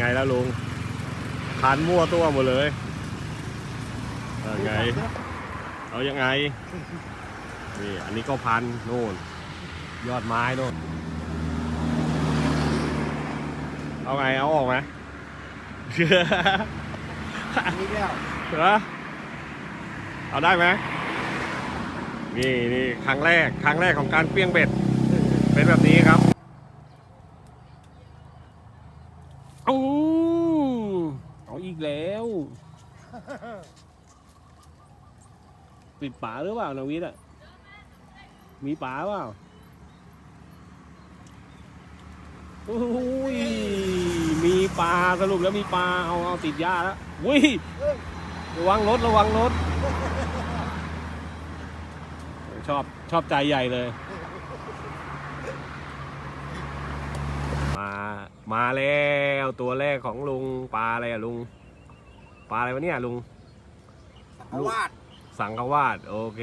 ไงแล้วลุงพันมั่วตัวหมดเลยเออไง เอายังไง นี่อันนี้ก็พันโน่น ยอดไม้โน่น เอาไง เอาออกไหมนี่แล้วเหรอเอาได้ไหมนี่นี่ครั้งแรก ครั้งแรกของการเปี้ยงเบ็ด เป็นแบบนี้ครับ อู้เอาอีกแล้ว ปิดป่าหรือเปล่านาวิทย์อะ มีป่าเปล่าโอ้ยมีปลาสรุปแล้วมีปลาเอาเอาติดหญ้าแล้วอุ้ยระวังรถระวังรถ ชอบชอบใจใหญ่เลย มา มาแล้วตัวแรกของลุงปลาอะไรอะลุง ปลาอะไรวะเนี่ยลุง สังวาดสังขวาดโอเค